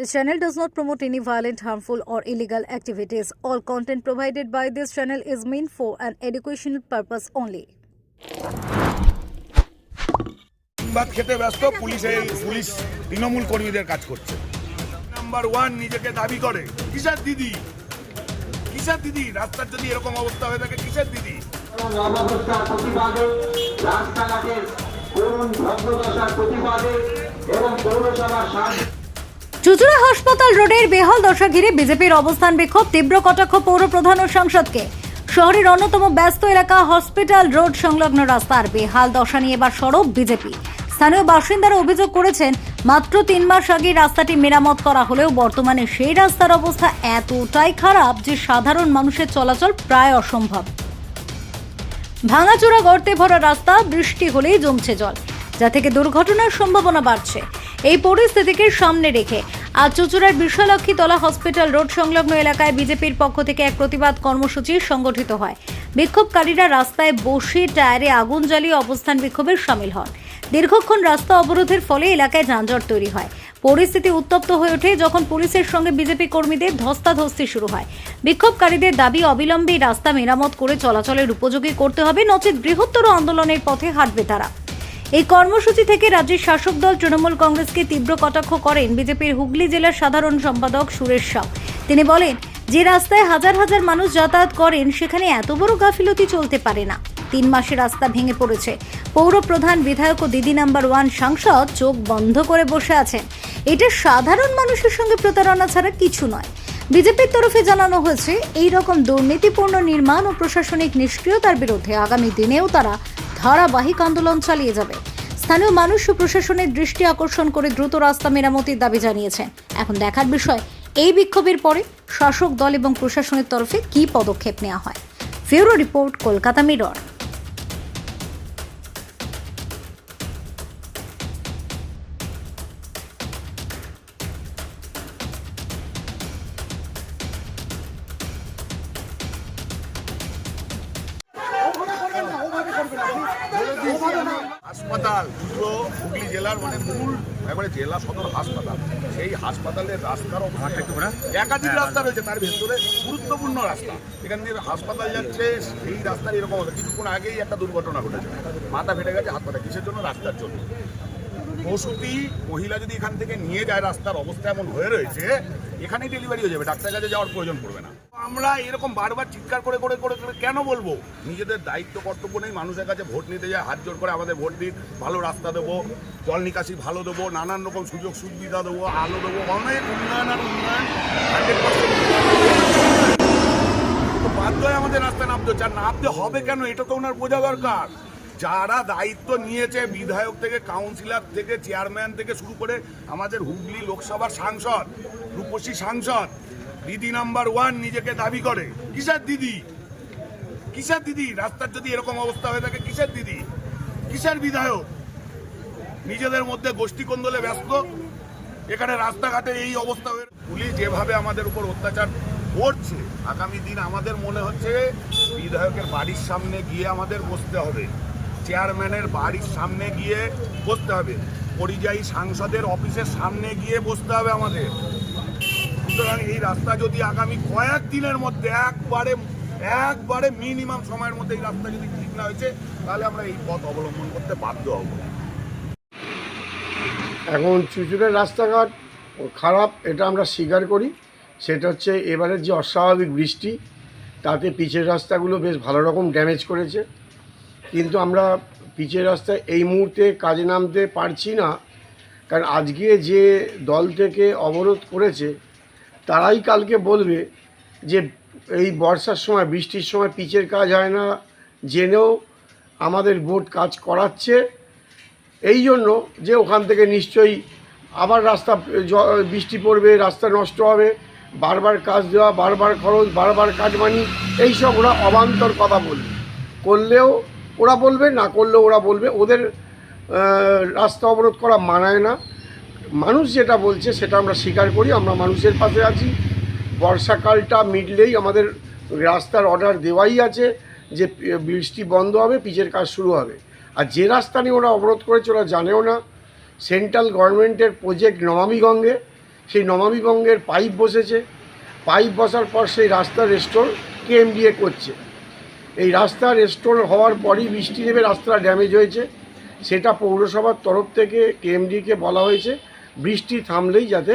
This channel does not promote any violent, harmful, or illegal activities. All content provided by this channel is meant for an educational purpose only. ভাত খেতে ব্যস্ত police police Trinamool কর্মীদের কাজ করছে number one নিজেকে দাবি করে কিসের দিদি কিসের দিদি রাস্তার যদি এরকম অবস্থা হয়ে থাকে কিসের দিদি অবস্থার প্রতিবাদে রাস্তাঘাটের করুণ ভগ্নদশার প্রতিবাদে এবং পৌরসভার সাহায্য চুচুড়া হাসপাতাল রোডের বেহাল দশা ঘিরে বিজেপির অবস্থান বিক্ষোভ, তীব্র কটাক্ষ পৌর প্রধান ও সাংসদকে। শহরের অন্যতম ব্যস্ত এলাকা হসপিটাল রোড সংলগ্ন রাস্তার বেহাল দশা নিয়ে এবার সরব বিজেপি। স্থানীয় বাসিন্দারা অভিযোগ করেছেন, মাত্র তিন মাস আগে রাস্তাটি মেরামত করা হলেও বর্তমানে সেই রাস্তার অবস্থা এতটাই খারাপ যে সাধারণ মানুষের চলাচল প্রায় অসম্ভব। ভাঙাচোরা গর্তে ভরা রাস্তা, বৃষ্টি হলেই জমছে জল, যা থেকে দুর্ঘটনার সম্ভাবনা বাড়ছে। এই পরিস্থিতিকে সামনে রেখে আজ চুচুড়ার বিশালক্ষী তলা হসপিটাল রোড সংলগ্ন এলাকায় বিজেপির পক্ষ থেকে এক প্রতিবাদ কর্মসূচি সংগঠিত হয়। বিক্ষোভকারীরা রাস্তায় বসে টায়ারে আগুন জ্বালিয়ে অবস্থান বিক্ষোভে সামিল হন। দীর্ঘক্ষণ রাস্তা অবরোধের ফলে এলাকায় যানজট তৈরি হয়। পরিস্থিতি উত্তপ্ত হয়ে ওঠে যখন পুলিশের সঙ্গে বিজেপি কর্মীদের ধস্তাধস্তি শুরু হয়। বিক্ষোভকারীদের দাবি অবিলম্বে রাস্তা মেরামত করে চলাচলের উপযোগী করতে হবে। নচেত বৃহত্তর আন্দোলনের পথে হাঁটবে তারা। এই কর্মসূচি থেকে রাজ্যের শাসক দল তৃণমূল কংগ্রেসকে তীব্র কটাক্ষ করেন বিজেপির হুগলি জেলার সাধারণ সম্পাদক সুরেশ সাউ। তিনি বলেন, যে রাস্তায় হাজার হাজার মানুষ যাতায়াত করেন, সেখানে এত বড় গাফিলতি চলতে পারে না। তিন মাসে রাস্তা ভেঙে পড়েছে। পৌর প্রধান, বিধায়ক ও দিদি নাম্বার ওয়ান সাংসদ চোখ বন্ধ করে বসে আছেন। এটা সাধারণ মানুষের সঙ্গে প্রতারণা ছাড়া কিছু নয়। বিজেপির তরফে জানানো হয়েছে, এই রকম দুর্নীতিপূর্ণ নির্মাণ ও প্রশাসনিক নিষ্ক্রিয়তার বিরুদ্ধে আগামী দিনেও তারা ধারাবাহিক আন্দোলন চালিয়ে যাবে। স্থানীয় মানুষ ও প্রশাসনের দৃষ্টি আকর্ষণ করে দ্রুত রাস্তা মেরামতির দাবি জানিয়েছেন এখন দেখার বিষয়, এই বিক্ষোভের পরে শাসক দল এবং প্রশাসনের তরফে কী পদক্ষেপ নেওয়া হয়? Bureau report, Kolkata mirror. হাসপাতাল। দুটো হুগলি জেলার মানে মূল একবারে জেলা সদর হাসপাতাল। সেই হাসপাতালের রাস্তার একাধিক রাস্তা রয়েছে তার ভেতরে গুরুত্বপূর্ণ রাস্তা। এখান দিয়ে হাসপাতাল যাচ্ছে সেই রাস্তার এরকম হবে কিছুক্ষণ আগেই একটা দুর্ঘটনা ঘটেছে। মাথা ফেটে গেছে হাত পাটা কিসের জন্য? রাস্তার জন্য। প্রসূতি মহিলা যদি এখান থেকে নিয়ে যায় রাস্তার অবস্থা এমন হয়ে রয়েছে এখানেই ডেলিভারি হয়ে যাবে। ডাক্তার কাছে যাওয়ার প্রয়োজন পড়বে না। আমরা এরকম বারবার চিৎকার করে করে করে কেন বলব? নিজেদের দায়িত্ব, কর্তব্য নেই, মানুষের কাছে ভোট নিতে যায়, হাত জোর করে আমাদের ভোট দিন, ভালো রাস্তা দেবো, জল নিকাশি ভালো দেবো, নানান রকম সুযোগ সুবিধা দেবো, আলো দেবো, অনেক উন্নয়ন আর উন্নয়ন বাধ্য হয়ে আমাদের রাস্তায় নামতে হচ্ছে। আর নামতে হবে কেন? এটা তো ওনার বোঝা দরকার। যারা দায়িত্ব নিয়েছে, বিধায়ক থেকে কাউন্সিলর থেকে চেয়ারম্যান থেকে শুরু করে আমাদের হুগলি লোকসভার সাংসদ, রূপসী সাংসদ দিদি নাম্বার ওয়ান নিজেকে দাবি করে। কিসের দিদি? কিসের দিদি? রাস্তার যদি এরকম অবস্থা হয়ে থাকে, কিসের দিদি? কিসের বিধায়ক? নিজেদের মধ্যে গোষ্ঠী কোন্দলে ব্যস্ত। এখানে রাস্তাঘাটে এই অবস্থা হয়ে পুলিশ যেভাবে আমাদের উপর অত্যাচার করছে, আগামী দিন আমাদের মনে হচ্ছে বিধায়কের বাড়ির সামনে গিয়ে আমাদের বসতে হবে। চেয়ারম্যানের বাড়ির সামনে গিয়ে বসতে হবে। পরিযায়ী সাংসদের অফিসের সামনে গিয়ে বসতে হবে আমাদের। সুতরাং এই রাস্তা যদি আগামী কয়েক দিনের মধ্যে একবারে একবারে মিনিমাম সময়ের মধ্যে এই রাস্তা যদি ঠিক না হয়েছে, তাহলে আমরা এই পথ অবলম্বন করতে বাধ্য হব। এখন চুচুড়ের রাস্তাঘাট খারাপ, এটা আমরা স্বীকার করি। সেটা হচ্ছে এবারের যে অস্বাভাবিক বৃষ্টি, তাতে পিচের রাস্তাগুলো বেশ ভালো রকম ড্যামেজ করেছে। কিন্তু আমরা পিচের রাস্তায় এই মুহূর্তে কাজে নামতে পারছি না, কারণ আজকে যে দল থেকে অবরোধ করেছে তারাই কালকে বলবে যে এই বর্ষার সময়, বৃষ্টির সময় পিচের কাজ হয় না, জেনেও আমাদের বোর্ড কাজ করাচ্ছে। এই জন্য যে ওখান থেকে নিশ্চয়ই আবার রাস্তা বৃষ্টি পড়বে, রাস্তা নষ্ট হবে, বারবার কাজ দেওয়া, বারবার খরচ, বারবার কাটমানি এইসব ওরা অবান্তর কথা বলবে। করলেও ওরা বলবে, না করলেও ওরা বলবে। ওদের রাস্তা অবরোধ করা মানায় না। মানুষ যেটা বলছে সেটা আমরা স্বীকার করি, আমরা মানুষের পাশে আছি। বর্ষাকালটা মিটলেই আমাদের রাস্তার অর্ডার দেওয়াই আছে যে বৃষ্টি বন্ধ হবে, পিচের কাজ শুরু হবে। আর যে রাস্তা নিয়ে ওরা অবরোধ করেছে ওরা জানেও না। সেন্ট্রাল গভর্নমেন্টের প্রজেক্ট নমামি গঙ্গে, সেই নমামি বঙ্গের পাইপ বসেছে। পাইপ বসার পর সেই রাস্তা রেস্টোর কেএমডিএ করছে। এই রাস্তা রেস্টোর হওয়ার পরই বৃষ্টি নেমে রাস্তাটা ড্যামেজ হয়েছে। সেটা পৌরসভার তরফ থেকে কেএমডিকে বলা হয়েছে। বৃষ্টি থামলেই যাতে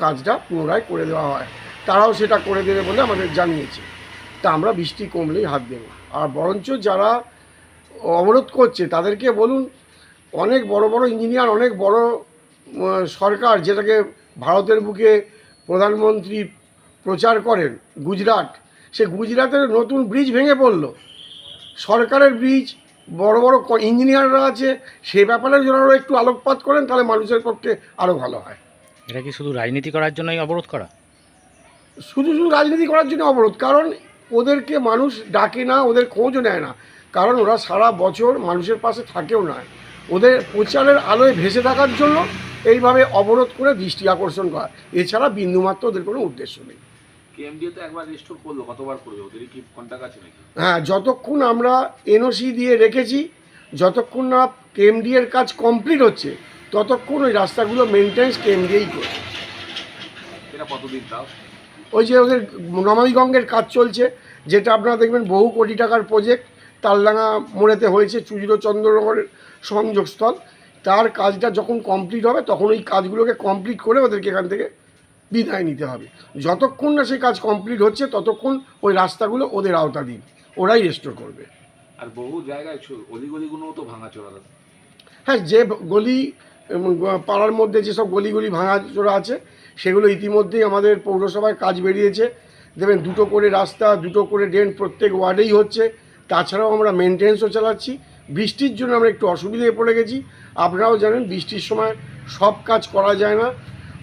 কাজটা পুনরায় করে দেওয়া হয়। তারাও সেটা করে দেবে বলে আমাদের জানিয়েছে। তা আমরা বৃষ্টি কমলেই হাত দেবো। আর বরঞ্চ যারা অবরোধ করছে, তাদেরকে বলুন, অনেক বড় বড় ইঞ্জিনিয়ার, অনেক বড় সরকার যেটাকে ভারতের বুকে প্রধানমন্ত্রী প্রচার করেন, গুজরাট, সে গুজরাটের নতুন ব্রিজ ভেঙে পড়ল। সরকারের ব্রিজ বড় বড় ইঞ্জিনিয়াররা আছে সে ব্যাপারে যেন ওরা একটু আলোকপাত করেন তাহলে মানুষের পক্ষে আরও ভালো হয়। এটা কি শুধু রাজনীতি করার জন্যই অবরোধ করা? শুধু শুধু রাজনীতি করার জন্য অবরোধ কারণ ওদেরকে মানুষ ডাকে না ওদের খোঁজও নেয় না। কারণ ওরা সারা বছর মানুষের পাশে থাকেও না। ওদের প্রচারের আলোয় ভেসে থাকার জন্য এইভাবে অবরোধ করে দৃষ্টি আকর্ষণ করা। এছাড়া বিন্দুমাত্র ওদের কোনো উদ্দেশ্য নেই। কেএমডিএ তো একবার রেস্টোর করল কতবার করবে? ওদের কি কন্টাক্ট আছে নাকি? হ্যাঁ যতক্ষণ আমরা এনওসি দিয়ে রেখেছি যতক্ষণ না কেএমডি এর কাজ কমপ্লিট হচ্ছে ততক্ষণ ওই রাস্তাগুলো মেনটেন্স কেএমডিই করবে এটা কতদিন তাও? ওই যে ওদের নমামি গঙ্গের কাজ চলছে যেটা আপনারা দেখবেন বহু কোটি টাকার প্রজেক্ট তালডাঙ্গা মোড়েতে হয়েছে চুজিরো চন্দ্রনগরের সংযোগস্থল। তার কাজটা যখন কমপ্লিট হবে তখন ওই কাজগুলোকে কমপ্লিট করে ওদেরকে এখান থেকে বিদায় নিতে হবে। যতক্ষণ না সেই কাজ কমপ্লিট হচ্ছে ততক্ষণ ওই রাস্তাগুলো ওদের আওতা দিন। ওরাই রেস্টোর করবে। আর বহু জায়গায় তো ভাঙা চোরা হ্যাঁ যে গলি পাড়ার মধ্যে যেসব গলিগুলি ভাঙাচোরা আছে সেগুলো ইতিমধ্যেই আমাদের পৌরসভায় কাজ বেরিয়েছে। দেখবেন দুটো করে রাস্তা দুটো করে ড্রেন প্রত্যেক ওয়ার্ডেই হচ্ছে। তাছাড়াও আমরা মেনটেন্সও চালাচ্ছি। বৃষ্টির জন্য আমরা একটু অসুবিধায় পড়ে গেছি। আপনারাও জানেন বৃষ্টির সময় সব কাজ করা যায় না।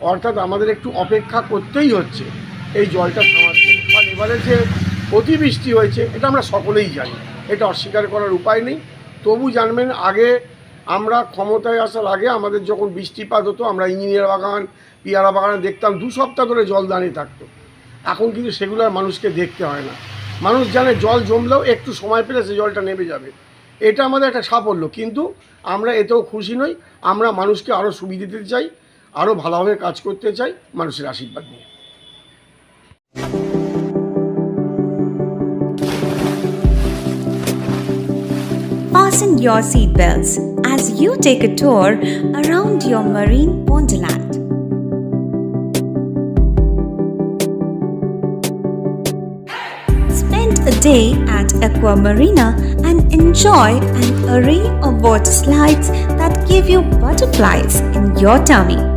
অর্থাৎ আমাদের একটু অপেক্ষা করতেই হচ্ছে এই জলটা থামার জন্য আর এবারে যে অতিবৃষ্টি হয়েছে, এটা আমরা সকলেই জানি। এটা অস্বীকার করার উপায় নেই। তবু জানবেন, আগে আমরা ক্ষমতায় আসার আগে আমাদের যখন বৃষ্টিপাত হতো, আমরা ইঞ্জিনিয়ার বাগান, পিয়ারা বাগানে দেখতাম, দু সপ্তাহ ধরে জল দাঁড়িয়ে থাকতো। এখন কিন্তু সেগুলো আর মানুষকে দেখতে হয় না। মানুষ জানে জল জমলেও একটু সময় পেলে সে জলটা নেমে যাবে। এটা আমাদের একটা সাফল্য। কিন্তু আমরা এতেও খুশি নই। আমরা মানুষকে আরও সুবিধা দিতে চাই। আরও ভালোভাবে কাজ করতে চাই মানুষের আশীর্বাদ নিয়ে Fasten your seatbelts as you take a tour around your marine wonderland. Spend a day at Aqua Marina and enjoy an array of water slides that give you butterflies in your tummy.